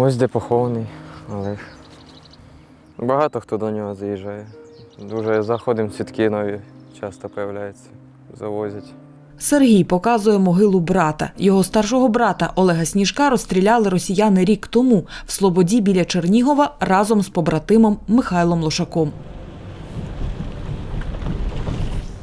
Ось де похований, але ж багато хто до нього заїжджає. Дуже заходимо, свідки нові часто появляються, завозять. Сергій показує могилу брата. Його старшого брата Олега Сніжка розстріляли росіяни рік тому в Слободі біля Чернігова разом з побратимом Михайлом Лошаком.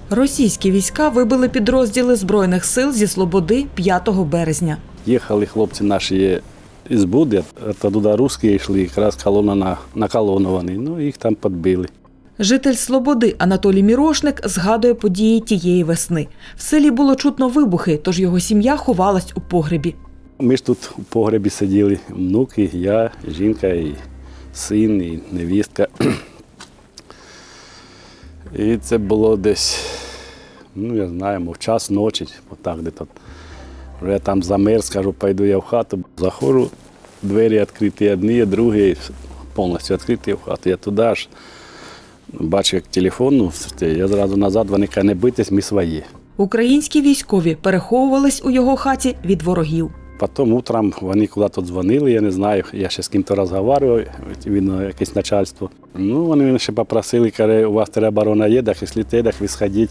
Російські війська вибили підрозділи Збройних сил зі Слободи 5 березня. Їхали хлопці наші із Буди, та туди русські йшли, якраз колона на, на колону вони, ну їх там підбили. Житель Слободи Анатолій Мірошник згадує події тієї весни. В селі було чутно вибухи, тож його сім'я ховалась у погребі. Ми ж тут у погребі сиділи, внуки, я, жінка, і син, і невістка. І це було десь, ну я знаю, в час ночі, отак де тут. Я там замер, скажу, пойду я в хату. Заходжу, двері відкриті одні, другі, повністю відкриті в хату. Я туди аж бачу, як телефон, ну, я зразу назад, вони кажуть, не битись, ми свої. Українські військові переховувались у його хаті від ворогів. Потім утром вони куди-то дзвонили, я не знаю, я ще з ким-то розмовляв, видно, якесь начальство. Ну, вони мене ще попросили, каже, у вас треба оборона є, так якщо те, так ви сходіть,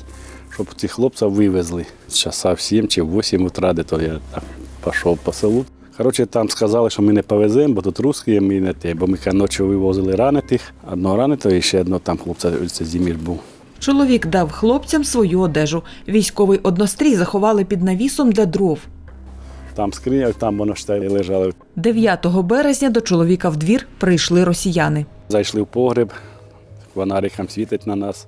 щоб цих хлопців вивезли. Часа в 7 чи в 8 утра, де то я так пішов по селу. Коротше, там сказали, що ми не повеземо, бо тут русські, ми не те. Бо ми ночі вивозили ранитих, одного ранитого і ще одного там хлопця це Зімір був. Чоловік дав хлопцям свою одежу. Військовий однострій заховали під навісом для дров. Там скриня, там воно ж та лежало. 9 березня до чоловіка в двір прийшли росіяни. Зайшли в погреб, фонариком світить на нас.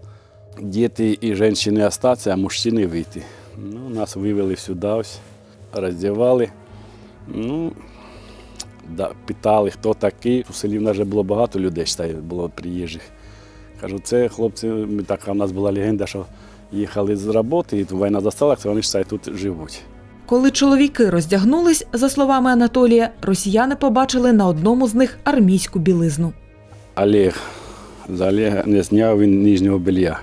Діти і жінки залишаться, а мужчини вийти. Ну, нас вивели сюди, ось, роздягали. Ну, да, питали, хто такий. У селі в нас вже було багато людей, считай, було приїжджих. Кажу, це хлопці, така у нас була легенда, що їхали з роботи, і війна засталася, вони считай, тут живуть. Коли чоловіки роздягнулись, за словами Анатолія, росіяни побачили на одному з них армійську білизну. Олег. За Олега не зняв він нижнього белья.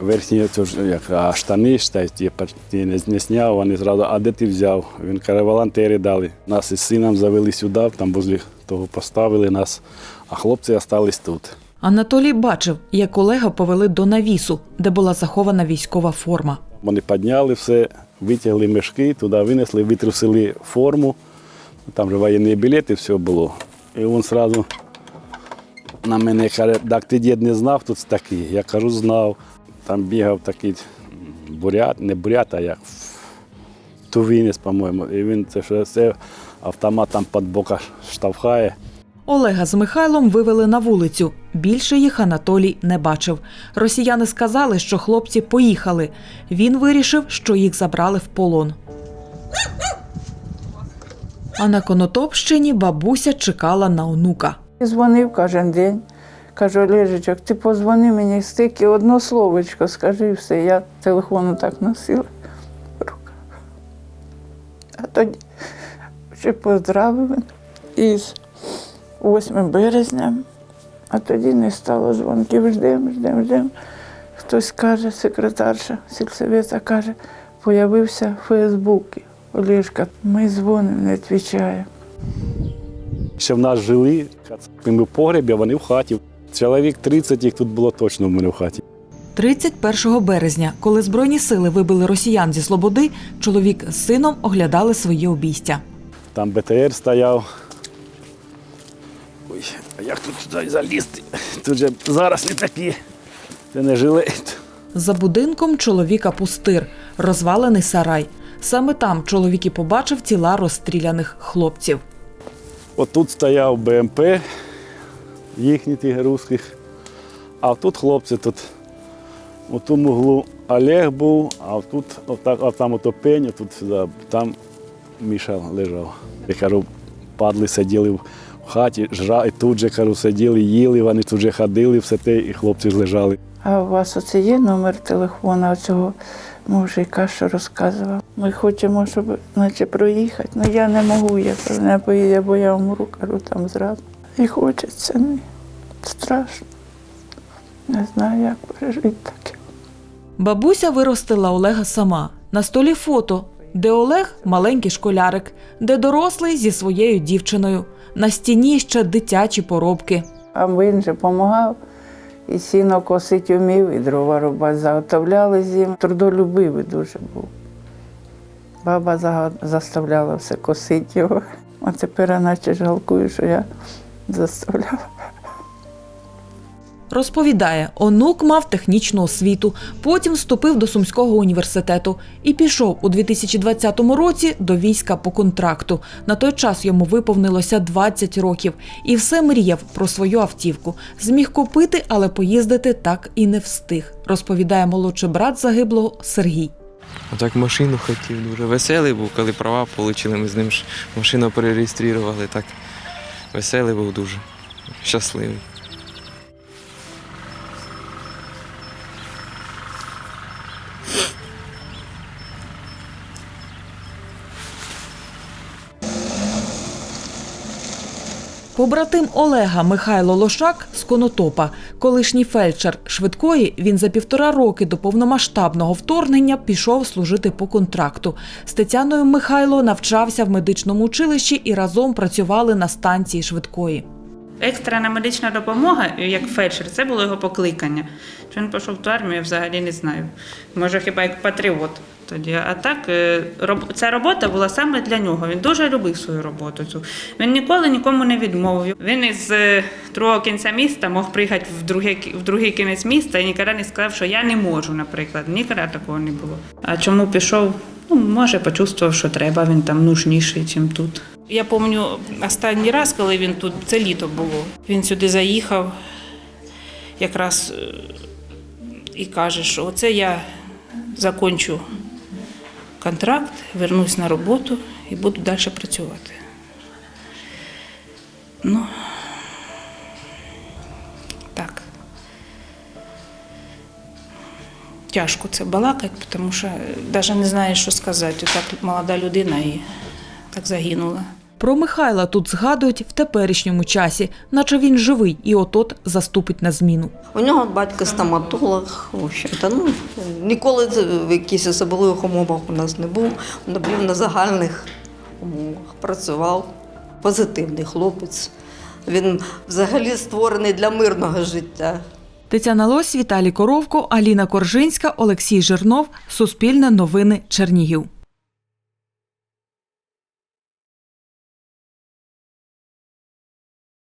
Верхні як, а штани штай, ті, пер- ті не, не зняв, вони зразу, а де ти взяв? Він каже, волонтери дали. Нас із сином завели сюди, там возле того поставили нас, а хлопці залишились тут. Анатолій бачив, як Олега повели до навісу, де була захована військова форма. Вони підняли все, витягли мішки, туди винесли, витрусили форму. Там же воєнні білети, все було. І він одразу на мене каже, так ти дід не знав, тут такий. Я кажу, знав. Там бігав такий бурят, не бурят, а як тувінець, по-моєму. І він це все автомат там під бока штовхає. Олега з Михайлом вивели на вулицю. Більше їх Анатолій не бачив. Росіяни сказали, що хлопці поїхали. Він вирішив, що їх забрали в полон. А на Конотопщині бабуся чекала на онука. Дзвонив кожен день. Кажу, Олежичок, ти позвони мені стільки, одно словечко, скажи все. Я телефону так носила в руках. А тоді ще поздравив із 8 березня, а тоді не стало дзвонків. Ждемо, ждемо, ждемо. Хтось каже, секретарша сільсовета каже, появився в Фейсбуці. Олежка, ми дзвонимо, не відповідає. Ще в нас жили, ми в погребі, а вони в хаті. Чоловік 30 їх тут було точно в мене в хаті. 31 березня, коли збройні сили вибили росіян зі Слободи, чоловік з сином оглядали своє обійстя. Там БТР стояв. Ой, а як тут туди залізти? Тут же зараз не такі. Це не жилет. За будинком чоловіка пустир, розвалений сарай. Саме там чоловік і побачив тіла розстріляних хлопців. От тут стояв БМП, їхні тих русських. А тут хлопці тут. У тому углу Олег був, а тут отак, а там ото пень, тут сюди, там Міша лежав. Я кажу, падли, сиділи хаті, жра, і тут же кажу, сиділи, їли, вони тут же ходили, все те, і хлопці ж лежали. А у вас оце є номер телефона цього мужика, що розказував? Ми хочемо, щоб наче проїхати. Ну я не можу, я не поїду, бо я умру, кажу, там зразу. І хочеться, ну, страшно. Не знаю, як пережити таке. Бабуся виростила Олега сама. На столі фото. де Олег маленький школярик, де дорослий зі своєю дівчиною. На стіні ще дитячі поробки. А він же допомагав. І сіно косить умів, і дрова рубати заготовляли зім. Трудолюбивий дуже був. Баба заставляла все косити його. А тепер я наче жалкую, що я заставляла. Розповідає, онук мав технічну освіту, потім вступив до Сумського університету і пішов у 2020 році до війська по контракту. На той час йому виповнилося 20 років і все мріяв про свою автівку. Зміг купити, але поїздити так і не встиг. Розповідає молодший брат загиблого Сергій. Так машину хотів дуже. Веселий був, коли права отримали, ми з ним машину перереєстрували. Так веселий був дуже. Щасливий. Побратим Олега Михайло Лошак з Конотопа, колишній фельдшер швидкої, він за півтора роки до повномасштабного вторгнення пішов служити по контракту. З Тетяною Михайло навчався в медичному училищі і разом працювали на станції швидкої. Екстрена медична допомога, як фельдшер, це було його покликання. Чи він пішов в ту армію, я взагалі не знаю. Може, хіба як патріот тоді. А так, е, ця робота була саме для нього. Він дуже любив свою роботу. Цю. Він ніколи нікому не відмовив. Він із е, другого кінця міста мог приїхати в другий, в другий кінець міста і ніколи не сказав, що я не можу, наприклад. Ніколи такого не було. А чому пішов? Ну, може, почувствував, що треба, він там нужніший, ніж тут. Я пам'ятаю останній раз, коли він тут, це літо було. Він сюди заїхав, якраз е, і каже, що оце я закінчу контракт, вернусь на роботу і буду далі працювати. Ну, так. Тяжко це балакати, тому що навіть не знаєш, що сказати. Так молода людина і так загинула. Про Михайла тут згадують в теперішньому часі, наче він живий і отот заступить на зміну. У нього батько стоматолог, общем-то, ну, ніколи в якихось особливих умовах у нас не був. Він був на загальних умовах, працював. Позитивний хлопець. Він взагалі створений для мирного життя. Тетяна Лось, Віталій Коровко, Аліна Коржинська, Олексій Жирнов. Суспільне новини Чернігів.